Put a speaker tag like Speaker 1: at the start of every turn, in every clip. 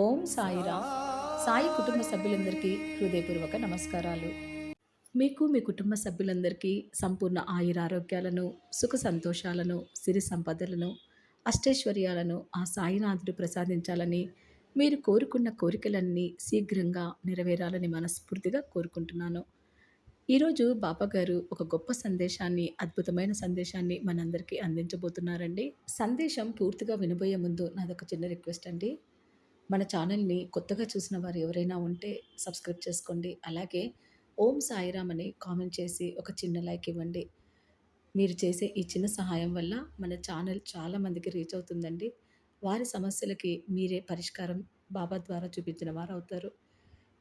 Speaker 1: ఓం సాయిరామ్. సాయి కుటుంబ సభ్యులందరికీ హృదయపూర్వక నమస్కారాలు. మీకు మీ కుటుంబ సభ్యులందరికీ సంపూర్ణ ఆయురారోగ్యాలను సుఖ సంతోషాలను సిరి సంపదలను అష్టైశ్వర్యాలను ఆ సాయినాథుడు ప్రసాదించాలని మీరు కోరుకున్న కోరికలన్నీ శీఘ్రంగా నెరవేరాలని మనస్ఫూర్తిగా కోరుకుంటున్నాను. ఈరోజు బాబా గారు ఒక గొప్ప సందేశాన్ని అద్భుతమైన సందేశాన్ని మనందరికీ అందించబోతున్నారండి. సందేశం పూర్తిగా వినబోయే ముందు నాదొక చిన్న రిక్వెస్ట్ అండి. మన ఛానల్ని కొత్తగా చూసిన వారు ఎవరైనా ఉంటే సబ్స్క్రైబ్ చేసుకోండి. అలాగే ఓం సాయిరామ్ అని కామెంట్ చేసి ఒక చిన్న లైక్ ఇవ్వండి. మీరు చేసే ఈ చిన్న సహాయం వల్ల మన ఛానల్ చాలామందికి రీచ్ అవుతుందండి. వారి సమస్యలకి మీరే పరిష్కారం బాబా ద్వారా చూపించిన వారు అవుతారు.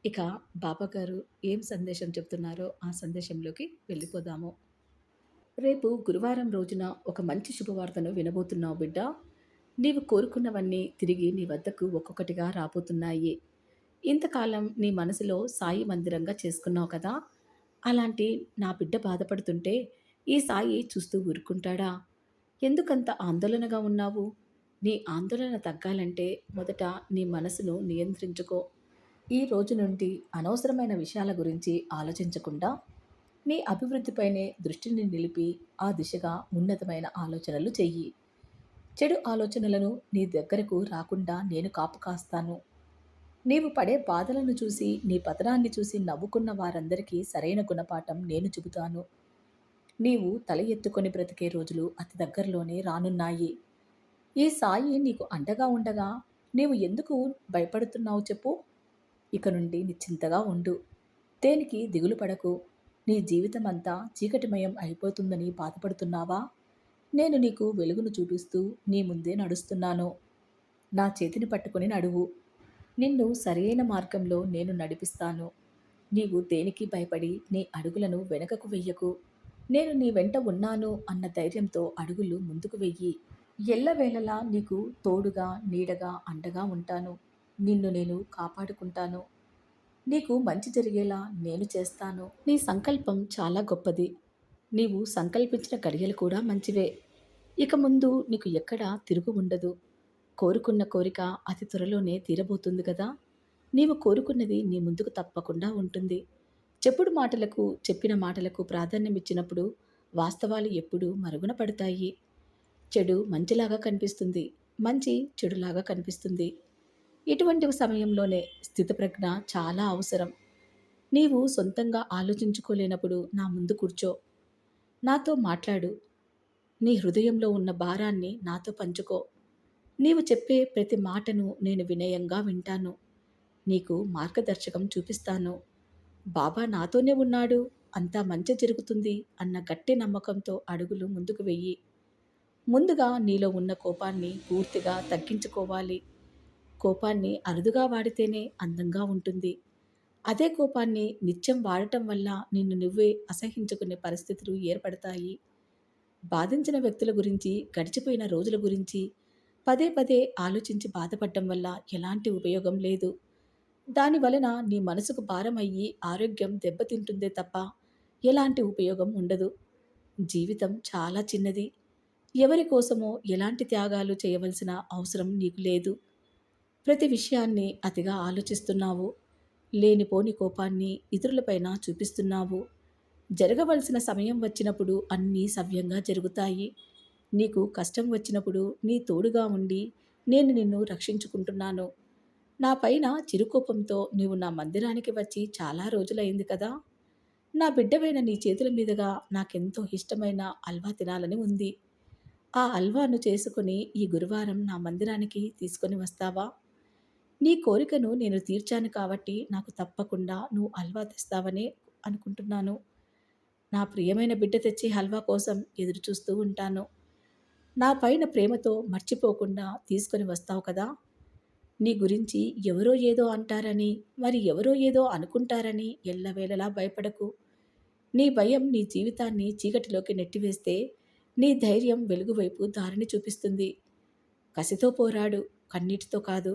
Speaker 1: ఇక బాబా గారు ఏం సందేశం చెప్తున్నారో ఆ సందేశంలోకి వెళ్ళిపోదాము. రేపు గురువారం రోజున ఒక మంచి శుభవార్తను వినబోతున్నావు బిడ్డ. నీవు కోరుకున్నవన్నీ తిరిగి నీ వద్దకు ఒక్కొక్కటిగా రాబోతున్నాయి. ఇంతకాలం నీ మనసులో సాయి మందిరంగా చేసుకున్నావు కదా? అలాంటి నా బిడ్డ బాధపడుతుంటే ఈ సాయి చూస్తూ ఊరుకుంటాడా? ఎందుకంత ఆందోళనగా ఉన్నావు? నీ ఆందోళన తగ్గాలంటే మొదట నీ మనసును నియంత్రించుకో. ఈ రోజు నుండి అనవసరమైన విషయాల గురించి ఆలోచించకుండా నీ అభివృద్ధిపైనే దృష్టిని నిలిపి ఆ దిశగా ఉన్నతమైన ఆలోచనలు చెయ్యి. చెడు ఆలోచనలను నీ దగ్గరకు రాకుండా నేను కాపు కాస్తాను. నీవు పడే బాధలను చూసి నీ పతనాన్ని చూసి నవ్వుకున్న వారందరికీ సరైన గుణపాఠం నేను చెబుతాను. నీవు తల ఎత్తుకొని బ్రతికే రోజులు అతి దగ్గరలోనే రానున్నాయి. ఈ సాయి నీకు అండగా ఉండగా నీవు ఎందుకు భయపడుతున్నావు చెప్పు. ఇక నుండి నిశ్చింతగా ఉండు. దేనికి దిగులు పడకు. నీ జీవితం అంతా చీకటిమయం అయిపోతుందని బాధపడుతున్నావా? నేను నీకు వెలుగును చూపిస్తూ నీ ముందే నడుస్తున్నాను. నా చేతిని పట్టుకుని నడువు. నిన్ను సరైన మార్గంలో నేను నడిపిస్తాను. నీవు దేనికి భయపడి నీ అడుగులను వెనకకు వెయ్యకు. నేను నీ వెంట ఉన్నాను అన్న ధైర్యంతో అడుగులు ముందుకు వెయ్యి. ఎల్లవేళలా నీకు తోడుగా నీడగా అండగా ఉంటాను. నిన్ను నేను కాపాడుకుంటాను. నీకు మంచి జరిగేలా నేను చేస్తాను. నీ సంకల్పం చాలా గొప్పది. నీవు సంకల్పించిన కడియలు కూడా మంచివే. ఇక ముందు నీకు ఎక్కడా తిరుగు ఉండదు. కోరుకున్న కోరిక అతి త్వరలోనే తీరబోతుంది కదా. నీవు కోరుకున్నది నీ ముందుకు తప్పకుండా ఉంటుంది. చెప్పుడు మాటలకు చెప్పిన మాటలకు ప్రాధాన్యం ఇచ్చినప్పుడు వాస్తవాలు ఎప్పుడూ మరుగున పడతాయి. చెడు మంచిలాగా కనిపిస్తుంది. మంచి చెడులాగా కనిపిస్తుంది. ఇటువంటి సమయంలోనే స్థితప్రజ్ఞ చాలా అవసరం. నీవు సొంతంగా ఆలోచించుకోలేనప్పుడు నా ముందు కూర్చో. నాతో మాట్లాడు. నీ హృదయంలో ఉన్న భారాన్ని నాతో పంచుకో. నీవు చెప్పే ప్రతి మాటను నేను వినయంగా వింటాను. నీకు మార్గదర్శకం చూపిస్తాను. బాబా నాతోనే ఉన్నాడు. అంతా మంచి జరుగుతుంది అన్న గట్టి నమ్మకంతో అడుగులు ముందుకు వెయ్యి. ముందుగా నీలో ఉన్న కోపాన్ని పూర్తిగా తగ్గించుకోవాలి. కోపాన్ని అరుదుగా వాడితేనే అందంగా ఉంటుంది. అదే కోపాన్ని నిత్యం వాడటం వల్ల నిన్ను నువ్వే అసహించుకునే పరిస్థితులు ఏర్పడతాయి. బాధించిన వ్యక్తుల గురించి గడిచిపోయిన రోజుల గురించి పదే పదే ఆలోచించి బాధపడటం వల్ల ఎలాంటి ఉపయోగం లేదు. దాని వలన నీ మనసుకు భారం అయ్యి ఆరోగ్యం దెబ్బతింటుందే తప్ప ఎలాంటి ఉపయోగం ఉండదు. జీవితం చాలా చిన్నది. ఎవరి కోసమో ఎలాంటి త్యాగాలు చేయవలసిన అవసరం నీకు లేదు. ప్రతి విషయాన్ని అతిగా ఆలోచిస్తున్నావు. లేనిపోని కోపాన్ని ఇతరులపైన చూపిస్తున్నావు. జరగవలసిన సమయం వచ్చినప్పుడు అన్నీ సవ్యంగా జరుగుతాయి. నీకు కష్టం వచ్చినప్పుడు నీ తోడుగా ఉండి నేను నిన్ను రక్షించుకుంటున్నాను. నా పైన చిరుకోపంతో నీవు నా మందిరానికి వచ్చి చాలా రోజులైంది కదా. నా బిడ్డవైన నీ చేతుల మీదుగా నాకెంతో ఇష్టమైన అల్వా తినాలని ఉంది. ఆ అల్వాను చేసుకుని ఈ గురువారం నా మందిరానికి తీసుకొని వస్తావా? నీ కోరికను నేను తీర్చాను కాబట్టి నాకు తప్పకుండా నువ్వు హల్వా తెస్తావని అనుకుంటున్నాను. నా ప్రియమైన బిడ్డ తెచ్చి హల్వా కోసం ఎదురు చూస్తూ ఉంటాను. నా పైన ప్రేమతో మర్చిపోకుండా తీసుకొని వస్తావు కదా? నీ గురించి ఎవరో ఏదో అంటారని మరి ఎవరో ఏదో అనుకుంటారని ఎల్లవేళలా భయపడకు. నీ భయం నీ జీవితాన్ని చీకటిలోకి నెట్టివేస్తే నీ ధైర్యం వెలుగువైపు దారిని చూపిస్తుంది. కసితో పోరాడు కన్నీటితో కాదు.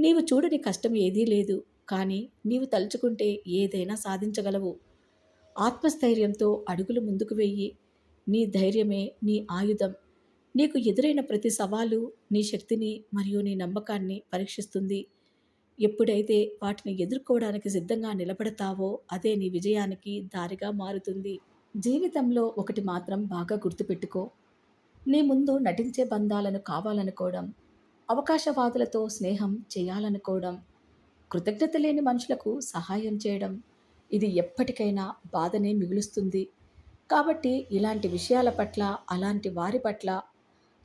Speaker 1: నీవు చూడని కష్టం ఏదీ లేదు కానీ నీవు తలుచుకుంటే ఏదైనా సాధించగలవు. ఆత్మస్థైర్యంతో అడుగులు ముందుకు వెయ్యి నీ ధైర్యమే నీ ఆయుధం. నీకు ఎదురైన ప్రతి సవాలు నీ శక్తిని మరియు నీ నమ్మకాన్ని పరీక్షిస్తుంది. ఎప్పుడైతే వాటిని ఎదుర్కోవడానికి సిద్ధంగా నిలబడతావో అదే నీ విజయానికి దారిగా మారుతుంది. జీవితంలో ఒకటి మాత్రం బాగా గుర్తుపెట్టుకో. నీ ముందు నటించే బంధాలను కావాలనుకోవడం అవకాశవాదులతో స్నేహం చేయాలనుకోవడం కృతజ్ఞత లేని మనుషులకు సహాయం చేయడం ఇది ఎప్పటికైనా బాధనే మిగులుస్తుంది. కాబట్టి ఇలాంటి విషయాల పట్ల అలాంటి వారి పట్ల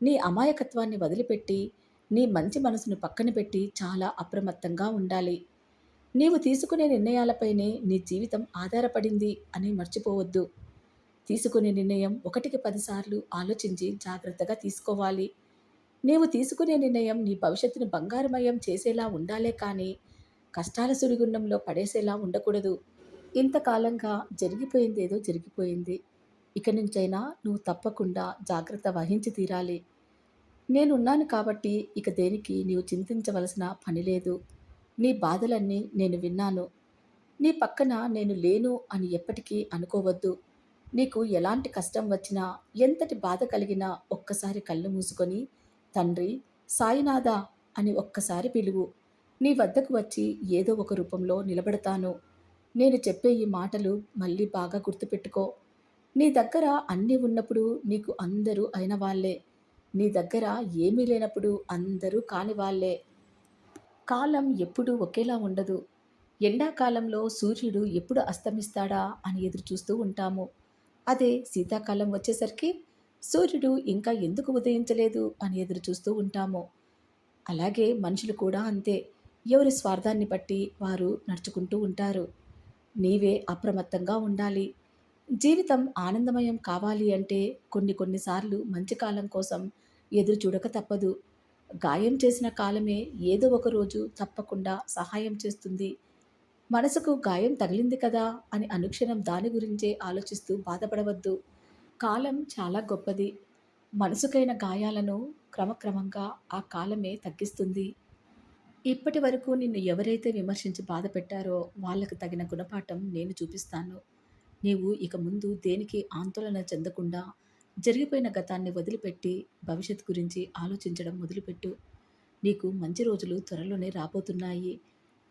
Speaker 1: నీ అమాయకత్వాన్ని వదిలిపెట్టి నీ మంచి మనసును పక్కన పెట్టి చాలా అప్రమత్తంగా ఉండాలి. నీవు తీసుకునే నిర్ణయాలపైనే నీ జీవితం ఆధారపడింది అని మర్చిపోవద్దు. తీసుకునే నిర్ణయం ఒకటికి పదిసార్లు ఆలోచించి జాగ్రత్తగా తీసుకోవాలి. నీవు తీసుకునే నిర్ణయం నీ భవిష్యత్తును బంగారమయం చేసేలా ఉండాలే కానీ కష్టాల సుడిగుండంలో పడేసేలా ఉండకూడదు. ఇంతకాలంగా జరిగిపోయిందేదో జరిగిపోయింది. ఇక నుంచైనా నువ్వు తప్పకుండా జాగ్రత్త వహించి తీరాలి. నేనున్నాను కాబట్టి ఇక దేనికి నీవు చింతించవలసిన పని లేదు. నీ బాధలన్నీ నేను విన్నాను. నీ పక్కన నేను లేను అని ఎప్పటికీ అనుకోవద్దు. నీకు ఎలాంటి కష్టం వచ్చినా ఎంతటి బాధ కలిగినా ఒక్కసారి కళ్ళు మూసుకొని తండ్రి సాయినాథ అని ఒక్కసారి పిలువు. నీ వద్దకు వచ్చి ఏదో ఒక రూపంలో నిలబడతాను. నేను చెప్పే ఈ మాటలు మళ్ళీ బాగా గుర్తుపెట్టుకో. నీ దగ్గర అన్నీ ఉన్నప్పుడు నీకు అందరూ అయిన వాళ్ళే. నీ దగ్గర ఏమీ లేనప్పుడు అందరూ కాని వాళ్ళే. కాలం ఎప్పుడూ ఒకేలా ఉండదు. ఎండాకాలంలో సూర్యుడు ఎప్పుడు అస్తమిస్తాడా అని ఎదురు చూస్తూ ఉంటాము. అదే శీతాకాలం వచ్చేసరికి సూర్యుడు ఇంకా ఎందుకు ఉదయించలేదు అని ఎదురు చూస్తూ ఉంటాము. అలాగే మనుషులు కూడా అంతే. ఎవరి స్వార్థాన్ని బట్టి వారు నడుచుకుంటూ ఉంటారు. నీవే అప్రమత్తంగా ఉండాలి. జీవితం ఆనందమయం కావాలి అంటే కొన్ని కొన్నిసార్లు మంచి కాలం కోసం ఎదురు చూడక తప్పదు. గాయం చేసిన కాలమే ఏదో ఒక రోజు తప్పకుండా సహాయం చేస్తుంది. మనసుకు గాయం తగిలింది కదా అని అనుక్షణం దాని గురించే ఆలోచిస్తూ బాధపడవద్దు. కాలం చాలా గొప్పది. మనసుకైన గాయాలను క్రమక్రమంగా ఆ కాలమే తగ్గిస్తుంది. ఇప్పటి వరకు నిన్ను ఎవరైతే విమర్శించి బాధ పెట్టారో వాళ్ళకు తగిన గుణపాఠం నేను చూపిస్తాను. నీవు ఇక ముందు దేనికి ఆందోళన చెందకుండా జరిగిపోయిన గతాన్ని వదిలిపెట్టి భవిష్యత్ గురించి ఆలోచించడం మొదలుపెట్టు. నీకు మంచి రోజులు త్వరలోనే రాబోతున్నాయి.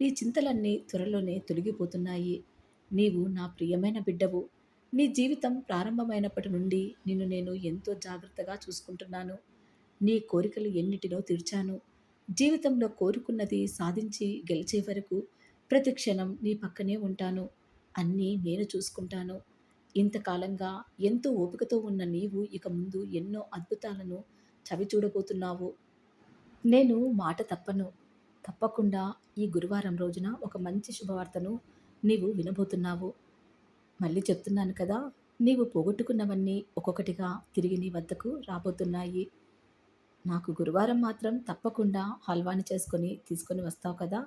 Speaker 1: నీ చింతలన్నీ త్వరలోనే తొలగిపోతున్నాయి. నీవు నా ప్రియమైన బిడ్డవు. నీ జీవితం ప్రారంభమైనప్పటి నుండి నిన్ను నేను ఎంతో జాగ్రత్తగా చూసుకుంటున్నాను. నీ కోరికలు ఎన్నిటినో తీర్చాను. జీవితంలో కోరుకున్నది సాధించి గెలిచే వరకు ప్రతి క్షణం నీ పక్కనే ఉంటాను. అన్నీ నేను చూసుకుంటాను. ఇంతకాలంగా ఎంతో ఓపికతో ఉన్న నీవు ఇక ముందు ఎన్నో అద్భుతాలను చవి చూడబోతున్నావు. నేను మాట తప్పను. తప్పకుండా ఈ గురువారం రోజున ఒక మంచి శుభవార్తను నీవు వినబోతున్నావు. మళ్ళీ చెప్తున్నాను కదా నీవు పోగొట్టుకున్నవన్నీ ఒక్కొక్కటిగా తిరిగి నీ వద్దకు రాబోతున్నాయి. నాకు గురువారం మాత్రం తప్పకుండా హల్వాని చేసుకొని తీసుకొని వస్తావు కదా?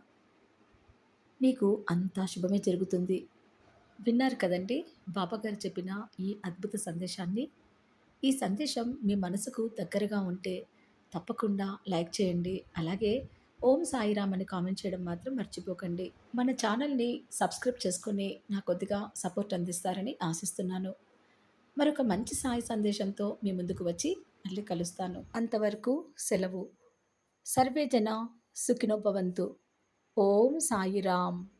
Speaker 1: నీకు అంతా శుభమే జరుగుతుంది. విన్నారు కదండి బాబాగారు చెప్పిన ఈ అద్భుత సందేశాన్ని? ఈ సందేశం మీ మనసుకు దగ్గరగా ఉంటే తప్పకుండా లైక్ చేయండి. అలాగే ఓం సాయిరామ్ అని కామెంట్ చేయడం మాత్రం మర్చిపోకండి. మన ఛానల్ని సబ్స్క్రైబ్ చేసుకుని నా కొద్దిగా సపోర్ట్ అందిస్తారని ఆశిస్తున్నాను. మరొక మంచి సాయి సందేశంతో మీ ముందుకు వచ్చి మళ్ళీ కలుస్తాను. అంతవరకు సెలవు. సర్వే జన సుఖినోభవంతు ఓం సాయిరామ్.